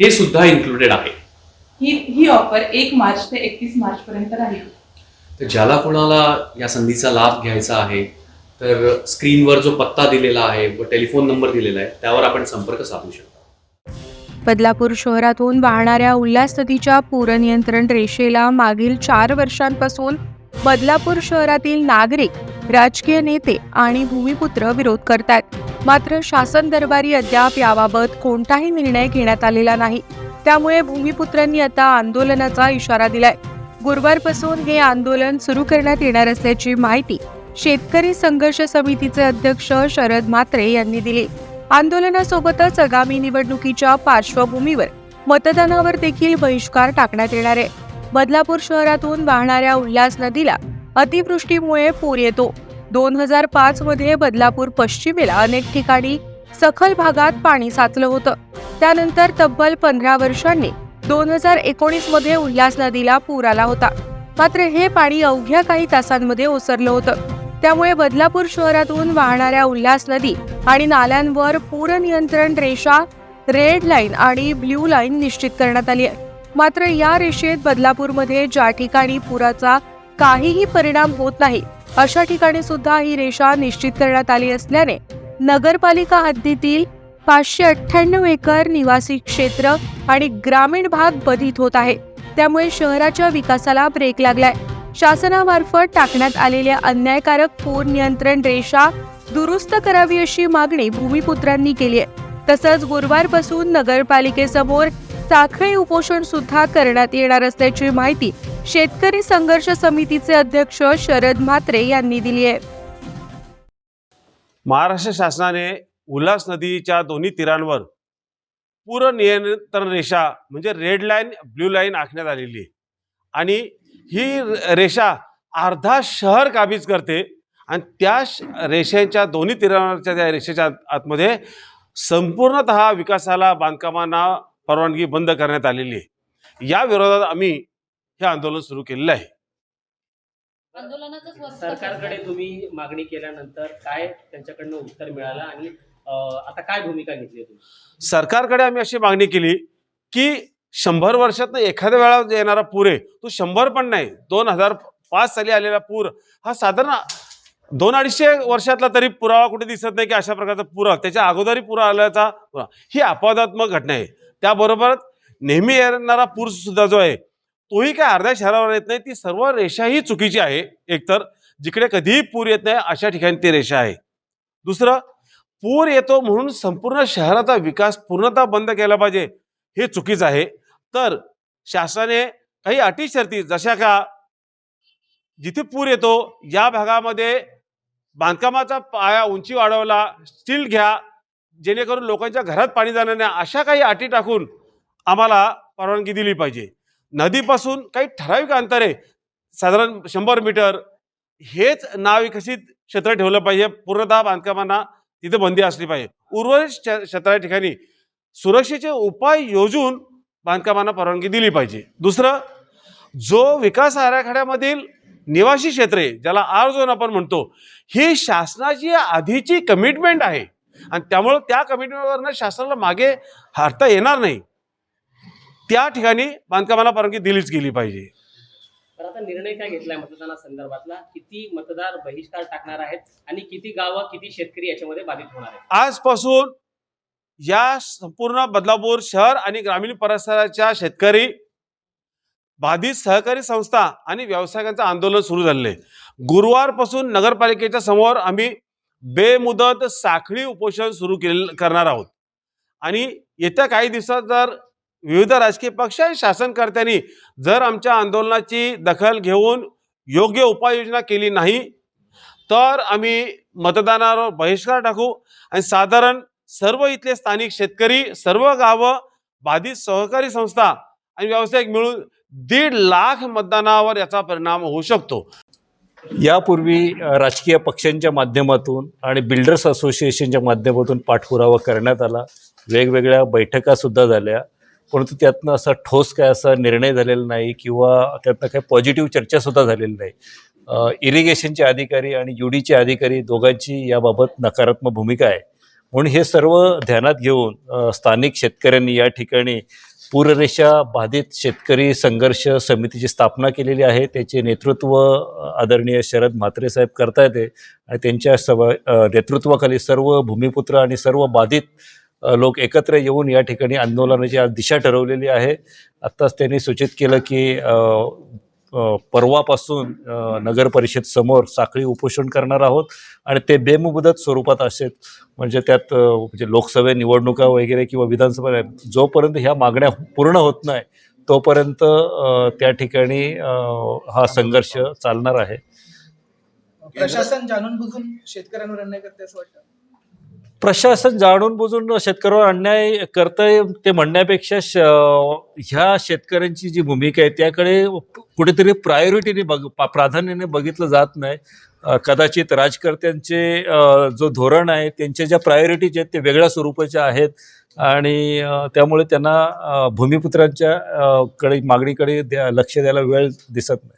हे सुद्धा इन्क्लुडेड आहे. ही ही ऑफर एक मार्च ते एकतीस मार्च पर्यंत राहील. तर ज्याला कोणाला या संधीचा लाभ घ्यायचा आहे तर स्क्रीनवर जो पत्ता दिलेला आहे व टेलिफोन नंबर दिलेला आहे त्यावर आपण संपर्क साधू शकता. बदलापूर शहरातून वाहणाऱ्या उल्हास नदीच्या पूरनियंत्रण रेषेला मागील चार वर्षांपासून बदलापूर शहरातील नागरिक राजकीय नेते आणि भूमिपुत्र विरोध करतात मात्र शासन दरबारी अद्याप याबाबत कोणताही निर्णय घेण्यात आलेला नाही. त्यामुळे भूमिपुत्रांनी आता आंदोलनाचा इशारा दिलाय. गुरुवारपासून हे आंदोलन सुरू करण्यात येणार असल्याची माहिती शेतकरी संघर्ष समितीचे अध्यक्ष शरद म्हात्रे यांनी दिली. आंदोलनासोबतच आगामी निवडणुकीच्या पार्श्वभूमीवर मतदानावर देखील बहिष्कार टाकण्यात येणार आहे. बदलापूर शहरातून वाहणाऱ्या उल्हास नदीला अतिवृष्टीमुळे पूर येतो. दोन हजार पाच मध्ये बदलापूर पश्चिमेला अनेक ठिकाणी सखल भागात पाणी साचलं होतं. त्यानंतर तब्बल पंधरा वर्षांनी दोन हजार एकोणीसमध्ये उल्हास नदीला पूर आला होता. मात्र हे पाणी अवघ्या काही तासांमध्ये ओसरलं होतं. त्यामुळे बदलापूर शहरातून वाहणाऱ्या उल्हास नदी आणि नाल्यांवर पूर नियंत्रण रेषा रेड लाईन आणि ब्ल्यू लाईन निश्चित करण्यात आली आहे. मात्र या रेषेत बदलापूरमध्ये ज्या ठिकाणी पुराचा काहीही परिणाम होत नाही अशा ठिकाणी सुद्धा ही रेषा निश्चित करण्यात आली असल्याने नगरपालिका हद्दीतील पाचशे अठ्ठ्याण्णव एकर निवासी क्षेत्र आणि ग्रामीण भाग बधित होत आहे. त्यामुळे शहराच्या विकासाला ब्रेक लागलाय. शासनामार्फत टाकण्यात आलेल्या अन्यायकारक पूर नियंत्रण रेषा दुरुस्त करावी अशी मागणी भूमिपुत्रांनी केली आहे. तसंच गुरुवारपासून नगरपालिकेसमोर साखळी उपोषण सुद्धा करण्यात येणार असल्याची माहिती शेतकरी संघर्ष समितीचे अध्यक्ष शरद म्हात्रे यांनी दिली आहे. महाराष्ट्र शासनाने उल्हास नदीच्या दोन्ही तीरांवर पूर नियंत्रण रेषा म्हणजे रेड लाईन ब्ल्यू लाईन आखण्यात आलेली आहे. आणि ही रेषा अर्धा शहर काबीज करते आणि त्या श- रेषेच्या दोन्ही तीरांवरच्या त्या रेषेच्या आतमध्ये संपूर्णतः विकासाला बांधकामांना परवानगी बंद करण्यात आलेली आहे. या विरोधात आम्ही हे आंदोलन सुरू केलेलं आहे. सरकारकडे? तुम्ही मागणी केल्यानंतर काय त्यांच्याकडनं उत्तर मिळालं आणि आता काय भूमिका घेतली तुम्ही? सरकारकडे आम्ही अशी मागणी केली की शंभर वर्षात एखाद्या वेळा येणारा पूर आहे तो शंभर पण नाही दोन हजार पाच साली आलेला पूर हा साधारण दोन अडीचशे वर्षातला तरी पुरावा कुठे दिसत नाही की अशा प्रकारचा पुरा त्याच्या अगोदरही पूर आल्याचा पुरा ही अपवादात्मक घटना आहे. त्याबरोबरच नेहमी येणारा पूर सुद्धा जो आहे तोही काय अर्ध्या शहरावर येत नाही ती सर्व रेषा ही चुकीची आहे. एकतर जिकडे कधीही पूर येत नाही अशा ठिकाणी ती रेषा आहे. दुसरं पूर येतो म्हणून संपूर्ण शहराचा विकास पूर्णतः बंद केला पाहिजे हे चुकीचं आहे. तर शासनाने काही अटी शर्ती जशा का जिथे पूर येतो या भागामध्ये बांधकामाचा पाया उंची वाढवला स्टील घ्या जेणेकरून लोकांच्या घरात पाणी जाणार नाही अशा काही अटी टाकून आम्हाला परवानगी दिली पाहिजे. नदीपासून काही ठराविक अंतर आहे साधारण शंभर मीटर हेच नाविकसित क्षेत्र ठेवलं पाहिजे. पूर्णतः बांधकामांना तिथे बंदी असली पाहिजे. उर्वरित क्षेत्राच्या ठिकाणी सुरक्षेचे उपाय योजून बांधकामांना परवानगी दिली पाहिजे. दुसरं जो विकास आराखड्यामधील निवासी क्षेत्रे ज्याला आर झोन आपण म्हणतो ही शासनाची आधीची कमिटमेंट आहे. आणि त्यामुळं त्या कमिटमेंटवरनं शासनाला मागे हटता येणार नाही. त्या ठिकाणी बांधकामाला परवानगी दिलीच गेली पाहिजे. तर आता निर्णय काय घेतलाय मतदानासंदर्भातला किती मतदार बहिष्कार टाकणार आहेत आणि किती गावं किती शेतकरी याच्यामध्ये बाधित होणार आहेत? आजपासून या संपूर्ण बदलापूर शहर आणि ग्रामीण परिसराच्या शेतकरी बाधित सहकारी संस्था आणि व्यावसायिकांचं आंदोलन सुरू आहे. गुरुवारपासून नगरपालिकेच्या समोर आम्ही बेमुदत साखळी उपोषण सुरू केले करणार आहोत. आणि येत्या काही दिवसात जर विविध राजकीय पक्ष आणि शासनकर्त्यांनी जर आमच्या आंदोलनाची दखल घेऊन योग्य उपाययोजना केली नाही तर आम्ही मतदानावर बहिष्कार टाकू आणि साधारण सर्व इथले स्थानिक शेतकरी सर्व गावं बाधित सहकारी संस्था आणि व्यावसायिक मिळून दीड लाख मतदानावर याचा परिणाम होऊ शकतो. यापूर्वी राजकीय पक्षांच्या माध्यमातून आणि बिल्डर्स असोसिएशनच्या माध्यमातून पाठपुरावा करण्यात आला. वेगवेगळ्या बैठकासुद्धा झाल्या. परंतु त्यातनं असा ठोस काय असा निर्णय झालेला नाही किंवा त्यातनं काही पॉझिटिव्ह चर्चासुद्धा झालेली नाही. इरिगेशनचे अधिकारी आणि युडीचे अधिकारी दोघांची याबाबत नकारात्मक भूमिका आहे. म्हणून हे सर्व ध्यानात घेऊन स्थानिक शेतकऱ्यांनी या ठिकाणी पूररेषा बाधित शेतकरी संघर्ष समितीची स्थापना केलेली आहे. त्याचे नेतृत्व आदरणीय शरद म्हात्रे साहेब करतायत. आणि त्यांच्या सव नेतृत्वाखाली सर्व भूमिपुत्र आणि सर्व बाधित लोक एकत्र येऊन या ठिकाणी आंदोलनाची आज दिशा ठरवलेली आहे. आत्ताच त्यांनी सूचित केलं की परवापासून नगर परिषद समोर साखळी उपोषण करणार आहोत आणि ते बेमुदत स्वरूपात असेल. म्हणजे त्यात म्हणजे लोकसभा निवडणुका वगैरे किंवा विधानसभा जोपर्यंत ह्या मागण्या पूर्ण होत नाही तोपर्यंत त्या ठिकाणी हा संघर्ष चालणार आहे. प्रशासन जाणून बुजून शेतकऱ्यांवर अन्याय करते असं वाटतं? प्रशासन जाणून बुजून शेतकऱ्यावर अन्याय करतंय ते म्हणण्यापेक्षा श ह्या शेतकऱ्यांची जी भूमिका आहे त्याकडे कुठेतरी प्रायोरिटीने बघ पा- प्राधान्याने बघितलं जात नाही. कदाचित राजकर्त्यांचे जो धोरण आहे त्यांच्या ज्या प्रायोरिटीज आहेत ते वेगळ्या स्वरूपाच्या आहेत. आणि त्यामुळे त्यांना भूमिपुत्रांच्या कडे मागणीकडे द्या लक्ष द्यायला वेळ दिसत नाही.